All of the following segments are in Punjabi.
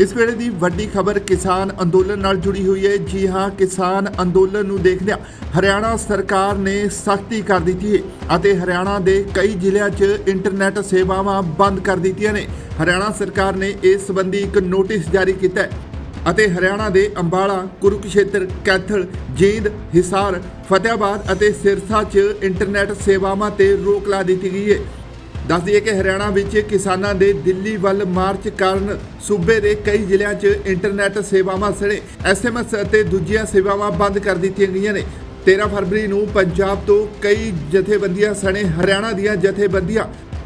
ਇਸ ਵੇਲੇ ਦੀ ਵੱਡੀ ਖਬਰ ਕਿਸਾਨ ਅੰਦੋਲਨ ਨਾਲ ਜੁੜੀ ਹੋਈ ਹੈ। ਜੀ ਹਾਂ, ਕਿਸਾਨ ਅੰਦੋਲਨ ਨੂੰ ਦੇਖਦਿਆਂ ਹਰਿਆਣਾ ਸਰਕਾਰ ਨੇ ਸਖਤੀ ਕਰ ਦਿੱਤੀ ਹੈ ਅਤੇ ਹਰਿਆਣਾ ਦੇ ਕਈ ਜ਼ਿਲ੍ਹਿਆਂ 'ਚ ਇੰਟਰਨੈਟ ਸੇਵਾਵਾਂ ਬੰਦ ਕਰ ਦਿੱਤੀਆਂ ਨੇ। ਹਰਿਆਣਾ ਸਰਕਾਰ ਨੇ ਇਸ ਸੰਬੰਧੀ ਇੱਕ ਨੋਟਿਸ ਜਾਰੀ ਕੀਤਾ ਹੈ ਅਤੇ ਹਰਿਆਣਾ ਦੇ ਅੰਬਾਲਾ, ਕੁਰੂਕਸ਼ੇਤਰ, ਕੈਥਲ, ਜੀਂਦ, ਹਿਸਾਰ ਫਤਿਆਬਾਦ ਅਤੇ ਸਿਰਸਾ 'ਚ ਇੰਟਰਨੈਟ ਸੇਵਾਵਾਂ ਤੇ ਰੋਕ ਲਾ ਦਿੱਤੀ ਗਈ ਹੈ। ਦੱਸ ਦਈਏ ਕਿ ਹਰਿਆਣਾ ਵਿੱਚ ਕਿਸਾਨਾਂ ਦੇ ਦਿੱਲੀ ਵੱਲ ਮਾਰਚ ਕਾਰਨ ਸੂਬੇ ਦੇ ਕਈ ਜ਼ਿਲ੍ਹਿਆਂ 'ਚ ਇੰਟਰਨੈਟ ਸੇਵਾਵਾਂ ਸਣੇ ਐਸਐਮਐਸ ਅਤੇ ਦੂਜੀਆਂ ਸੇਵਾਵਾਂ ਬੰਦ ਕਰ ਦਿੱਤੀਆਂ ਗਈਆਂ ਨੇ। 13 ਫਰਵਰੀ ਨੂੰ ਪੰਜਾਬ ਤੋਂ ਕਈ ਜਥੇਬੰਦੀਆਂ ਸਣੇ ਹਰਿਆਣਾ ਦੀਆਂ ਜਥੇਬੰਦੀਆਂ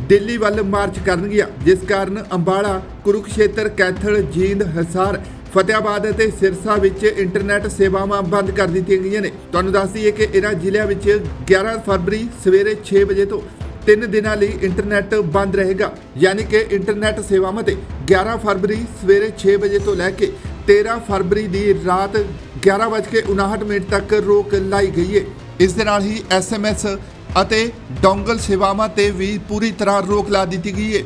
ਦਿੱਲੀ ਵੱਲ ਮਾਰਚ ਕਰਨਗੀਆਂ, ਜਿਸ ਕਾਰਨ ਅੰਬਾਲਾ, ਕੁਰੂਕਸ਼ੇਤਰ, ਕੈਥਲ, ਜੀਂਦ, ਹਸਾਰ, ਫਤਿਆਬਾਦ ਅਤੇ ਸਿਰਸਾ ਵਿੱਚ ਇੰਟਰਨੈਟ ਸੇਵਾਵਾਂ ਬੰਦ ਕਰ ਦਿੱਤੀਆਂ ਗਈਆਂ ਨੇ। ਤੁਹਾਨੂੰ ਦੱਸ ਦਈਏ ਕਿ ਇਹਨਾਂ ਜ਼ਿਲ੍ਹਿਆਂ ਵਿੱਚ 11 ਫਰਵਰੀ ਸਵੇਰੇ 6 ਵਜੇ ਤੋਂ ਤਿੰਨ ਦਿਨਾਂ ਲਈ ਇੰਟਰਨੈਟ ਬੰਦ ਰਹੇਗਾ। ਯਾਨੀ ਕਿ ਇੰਟਰਨੈਟ ਸੇਵਾਵਾਂ ਤੇ 11 ਫਰਵਰੀ ਸਵੇਰੇ 6 ਵਜੇ ਤੋਂ ਲੈ ਕੇ 13 ਫਰਵਰੀ ਦੀ ਰਾਤ 11:59 ਮਿੰਟ ਤੱਕ ਰੋਕ ਲਾਈ ਗਈ ਹੈ ਇਸ ਦੇ ਨਾਲ ਹੀ ਐਸਐਮਐਸ ਅਤੇ ਡੋਂਗਲ ਸੇਵਾਵਾਂ ਤੇ ਵੀ ਪੂਰੀ ਤਰ੍ਹਾਂ ਰੋਕ ਲਾ ਦਿੱਤੀ ਗਈ ਹੈ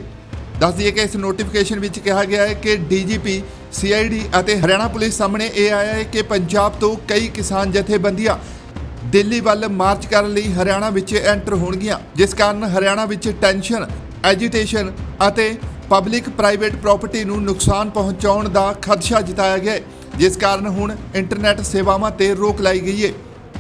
ਦੱਸ ਦਈਏ ਕਿ ਇਸ ਨੋਟੀਫਿਕੇਸ਼ਨ ਵਿੱਚ ਕਿਹਾ ਗਿਆ ਹੈ ਕਿ ਡੀਜੀਪੀ ਸੀਆਈਡੀ ਅਤੇ ਹਰਿਆਣਾ ਪੁਲਿਸ ਸਾਹਮਣੇ ਇਹ ਆਇਆ ਹੈ ਕਿ ਪੰਜਾਬ ਤੋਂ ਕਈ ਕਿਸਾਨ ਜਥੇਬੰਦੀਆਂ ਦਿੱਲੀ ਵੱਲ ਮਾਰਚ ਕਰਨ ਲਈ ਹਰਿਆਣਾ ਵਿੱਚ ਐਂਟਰ ਹੋਣਗੀਆਂ, ਜਿਸ ਕਾਰਨ ਹਰਿਆਣਾ ਵਿੱਚ ਟੈਨਸ਼ਨ ਐਜੀਟੇਸ਼ਨ ਅਤੇ ਪਬਲਿਕ ਪ੍ਰਾਈਵੇਟ ਪ੍ਰਾਪਰਟੀ ਨੂੰ ਨੁਕਸਾਨ ਪਹੁੰਚਾਉਣ ਦਾ ਖਦਸ਼ਾ ਜਤਾਇਆ ਗਿਆ ਹੈ, ਜਿਸ ਕਾਰਨ ਹੁਣ ਇੰਟਰਨੈਟ ਸੇਵਾਵਾਂ ਤੇ ਰੋਕ ਲਾਈ ਗਈ ਹੈ।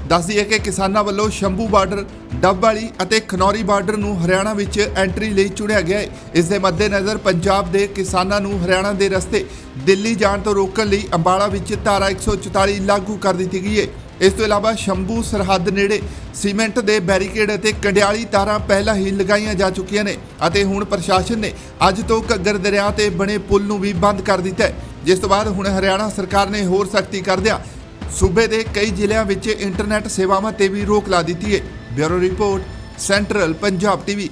ਦੱਸ ਦਈਏ ਕਿ ਕਿਸਾਨਾਂ ਵੱਲੋਂ ਸ਼ੰਭੂ ਬਾਰਡਰ, ਡੱਬ ਵਾਲੀ ਅਤੇ ਖਨੌਰੀ ਬਾਰਡਰ ਨੂੰ ਹਰਿਆਣਾ ਵਿੱਚ ਐਂਟਰੀ ਲਈ ਚੁਣਿਆ ਗਿਆ ਹੈ। ਇਸ ਦੇ ਮੱਦੇਨਜ਼ਰ ਪੰਜਾਬ ਦੇ ਕਿਸਾਨਾਂ ਨੂੰ ਹਰਿਆਣਾ ਦੇ ਰਸਤੇ ਦਿੱਲੀ ਜਾਣ ਤੋਂ ਰੋਕਣ ਲਈ ਅੰਬਾਲਾ ਵਿੱਚ ਧਾਰਾ 144 ਲਾਗੂ ਕਰ ਦਿੱਤੀ ਗਈ ਹੈ। ਇਸ ਤੋਂ ਇਲਾਵਾ ਸ਼ੰਭੂ ਸਰਹੱਦ ਨੇੜੇ ਸੀਮੈਂਟ ਦੇ ਬੈਰੀਕੇਡ ਅਤੇ ਕੰਡਿਆਲੀ ਤਾਰਾਂ ਪਹਿਲਾਂ ਹੀ ਲਗਾਈਆਂ ਜਾ ਚੁੱਕੀਆਂ ਨੇ ਅਤੇ ਹੁਣ ਪ੍ਰਸ਼ਾਸਨ ਨੇ ਅੱਜ ਤੋਂ ਘੱਗਰ ਦਰਿਆ ਤੇ ਬਣੇ ਪੁਲ ਨੂੰ ਵੀ ਬੰਦ ਕਰ ਦਿੱਤਾ ਹੈ, ਜਿਸ ਤੋਂ ਬਾਅਦ ਹੁਣ ਹਰਿਆਣਾ ਸਰਕਾਰ ਨੇ ਹੋਰ ਸਖਤੀ ਕਰਦਿਆਂ ਸੂਬੇ ਦੇ ਕਈ ਜ਼ਿਲ੍ਹਿਆਂ ਵਿੱਚ ਇੰਟਰਨੈਟ ਸੇਵਾਵਾਂ ਤੇ ਵੀ ਰੋਕ ਲਾ ਦਿੱਤੀ ਹੈ। Bureau report, central Punjab TV.